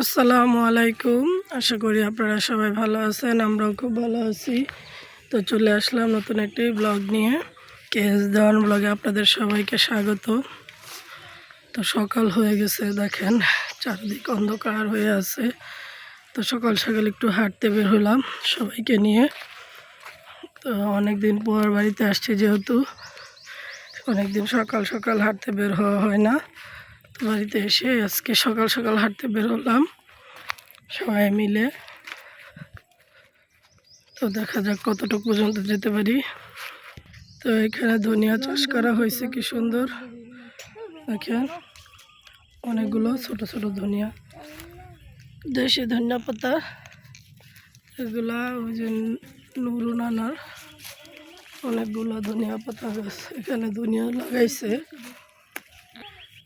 আসসালামু আলাইকুম। আশা করি আপনারা সবাই ভালো আছেন, আমরাও খুব ভালো আছি। তো চলে আসলাম নতুন একটি ব্লগ নিয়ে। কেস দেওয়ান ব্লগে আপনাদের সবাইকে স্বাগত। তো সকাল হয়ে গেছে, দেখেন, চারদিক অন্ধকার হয়ে আছে। তো সকাল সকাল একটু হাঁটতে বের হলাম সবাইকে নিয়ে। তো অনেক দিন পর বাড়িতে আসছি যেহেতু অনেক দিন সকাল সকাল হাঁটতে বের হওয়া হয় না। বাড়িতে এসে আজকে সকাল সকাল হাঁটতে বেরোলাম সবাই মিলে। তো দেখা যাক কতটুকু পর্যন্ত যেতে পারি। তো এখানে ধনিয়া চাষ করা হয়েছে, কি সুন্দর। দেখেন, অনেকগুলো ছোট ছোট ধনিয়া। দেশি ধনিয়া পাতা, এগুলা ওই যে নুরু নানার অনেকগুলো ধনিয়া পাতা গাছ এখানে ধনিয়া লাগাইছে।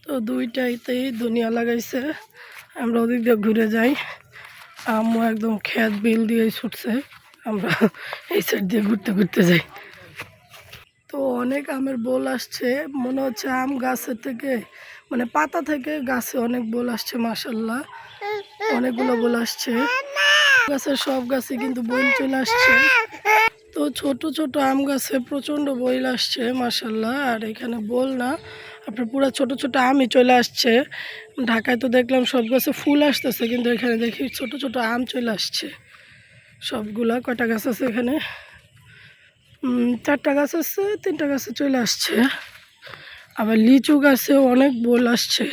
তো দুইটাইতেই দুনিয়া লাগাইছে। আমরা ওদিক দিয়ে ঘুরে যাই। আম্মু একদম খেত বিল দিয়ে ছুটছে। আমরা এই সাইড দিয়ে ঘুরতে ঘুরতে যাই। তো অনেক আমের বোল আসছে। মনে হচ্ছে আম গাছের থেকে মানে পাতা থেকে গাছে অনেক বোল আসছে মাসাল্লাহ অনেকগুলো বোল আসছে। গাছের সব গাছে কিন্তু বইল চলে আসছে। তো ছোট ছোট আম গাছে প্রচণ্ড বইল আসছে মাসাল্লাহ আর এখানে বল না আপনার পুরো ছোট ছোট আমই চলে আসছে। ঢাকায় তো দেখলাম সব গাছে ফুল আসতেছে, কিন্তু এখানে দেখি ছোট ছোট আম চলে আসছে। সবগুলা কয়টা গাছ আছে এখানে? চারটা গাছ আছে, তিনটা গাছে চলে আসছে। আবার লিচু গাছেও অনেক বোল আসছে।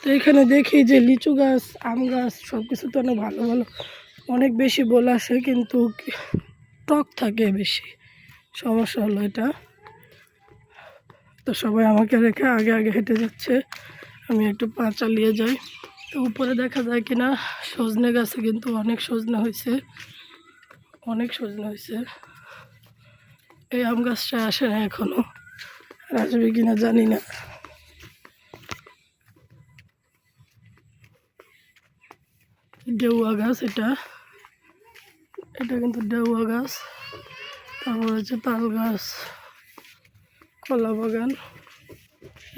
তো এখানে দেখি যে লিচু গাছ, আম গাছ সব কিছু তো অনেক ভালো ভালো। অনেক বেশি বোল আসে, কিন্তু টক থাকে বেশি। সমস্যা হলো এটা। তো সবাই আমাকে রেখে আগে আগে হেঁটে যাচ্ছে। আমি একটু পা চালিয়ে যাই। তো উপরে দেখা যায় কিনা, সজনে গাছে কিন্তু অনেক সজনে হয়েছে। অনেক সজনে হয়েছে। এই আম গাছটা আসে না এখনও। আর আসবে কিনা জানি না। ডেউয়া গাছ এটা। এটা কিন্তু ডেউয়া গাছ। তারপর হচ্ছে তাল গাছ। কলা বাগান।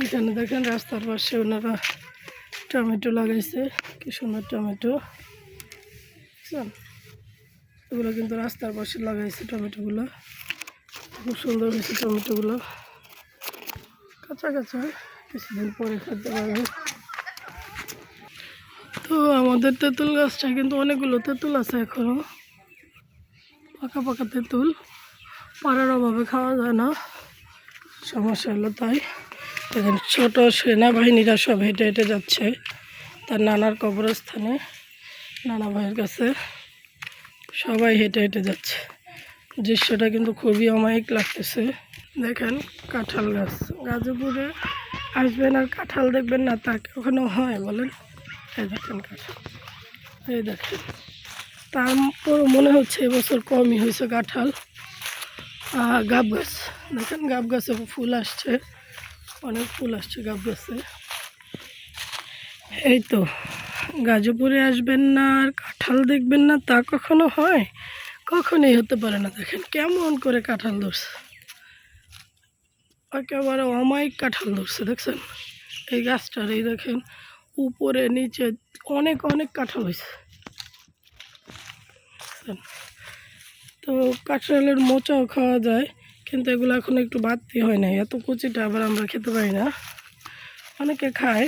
এখানে দেখেন রাস্তার পাশে ওনারা টমেটো লাগাইছে, কি সুন্দর টমেটো? এগুলো কিন্তু রাস্তার পাশে লাগাইছে টমেটোগুলো। খুব সুন্দর হয়েছে টমেটোগুলো। কাঁচা কাঁচা, কিছুদিন পরে খেতে পারবে তো আমাদের তেঁতুল গাছটা কিন্তু অনেকগুলো তেঁতুল আছে এখনও পাকা পাকা তেঁতুল, পাড়ার অভাবে খাওয়া যায় না। সমস্যা হলো তাই। দেখেন, ছোট সেনাবাহিনীরা সব হেঁটে হেঁটে যাচ্ছে তার নানার কবরস্থানে, নানা ভাইয়ের কাছে। সবাই হেঁটে হেঁটে যাচ্ছে। দৃশ্যটা কিন্তু খুবই অমায়িক লাগতেছে। দেখেন, কাঁঠাল গাছ। গাজীপুরে আসবেন আর কাঁঠাল দেখবেন না, তা ওখানেও হয় বলেন? এই দেখেন কাঁঠাল। এই দেখেন। তারপর মনে হচ্ছে এবছর কমই হয়েছে কাঁঠাল। গাব গাছ। দেখেন গাব গাছে ফুল আসছে। অনেক ফুল আসছে গাব গাছে। এই তো, গাজীপুরে আসবেন না আর কাঁঠাল দেখবেন না, তা কখনো হয়? কখনোই হতে পারে না। দেখেন কেমন করে কাঁঠাল ধরছে। একেবারে অমায়িক কাঁঠাল ধরছে, দেখছেন? এই গাছটার, এই দেখেন, উপরে, নিচে অনেক অনেক কাঁঠাল হয়েছে? তো কাঁঠালের মোচাও খাওয়া যায়, কিন্তু এগুলো এখন একটু বাড়তি হয় না এত কুচিটা আবার আমরা খেতে পারি না। অনেকে খায়।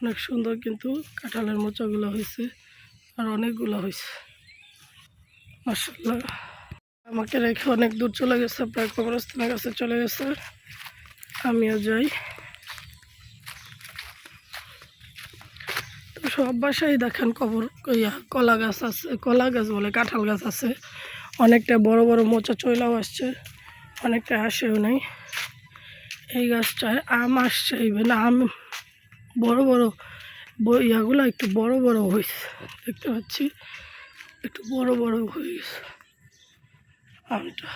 অনেক সুন্দর কিন্তু কাঁঠালের মোচাগুলো হয়েছে, আর অনেকগুলো হয়েছে। মাসাল্লাহ আমাকে রেখে অনেক দূর চলে গেছে, প্রায় কবরস্থানের কাছে চলে গেছে। আমিও যাই। সব বাসায় দেখেন কবর, ইয়া, কলা গাছ আছে, কলা গাছ বলে, কাঁঠাল গাছ আছে। অনেকটা বড় বড় মোচা চইলাও আসছে, অনেকটা আসেও নাই। এই গাছটায় আম আসছে ইভেন আম বড় বড় ইয়াগুলো একটু বড় বড় হয়েছে দেখতে পাচ্ছি। একটু বড় বড় হয়ে গেছে আমটা,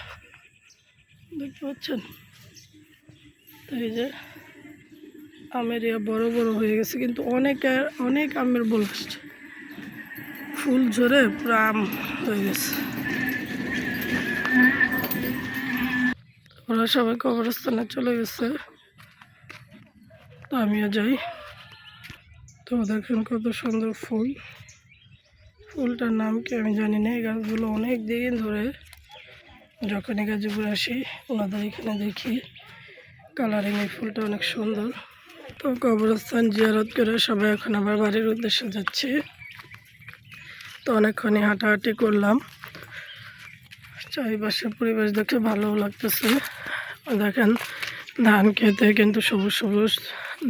দেখতে পাচ্ছেন? এই যে আমের ইয়া বড় বড় হয়ে গেছে, কিন্তু অনেক অনেক আমের বল আসছে। ফুল ঝরে পুরো আম হয়ে গেছে। ওরা সবাই কবরস্থানে চলে গেছে। তো আমিও যাই। তো দেখেন কত সুন্দর ফুল। ফুলটার নাম কি আমি জানি না, এই গাছগুলো অনেক দিন ধরে যখনই গাজীপুর আসি, ওনাদের এখানে দেখি। কালারিং এই ফুলটা অনেক সুন্দর। তো কবরস্থান জিয়ারত করে সবাই এখন আবার বাড়ির উদ্দেশ্যে যাচ্ছি। তো অনেকক্ষণই হাঁটাহাঁটি করলাম। চারিপাশের পরিবেশ দেখে ভালো লাগতেছে। দেখেন, ধান খেতে কিন্তু সবুজ সবুজ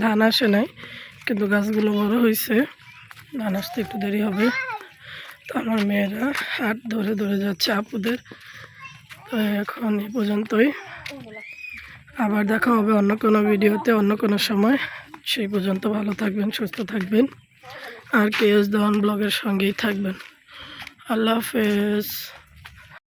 ধান আসে নাই, কিন্তু গাছগুলো বড় হয়েছে ধান আসতে একটু দেরি হবে। তো আমার মেয়েরা হাট ধরে ধরে যাচ্ছে, আপুদের। তো এখন এই পর্যন্তই। আবার দেখা হবে অন্য কোনো ভিডিওতে, অন্য কোনো সময়। সেই পর্যন্ত ভালো থাকবেন, সুস্থ থাকবেন। আর কে এস দহন ব্লগের সঙ্গেই থাকবেন। আল্লাহ হাফেজ।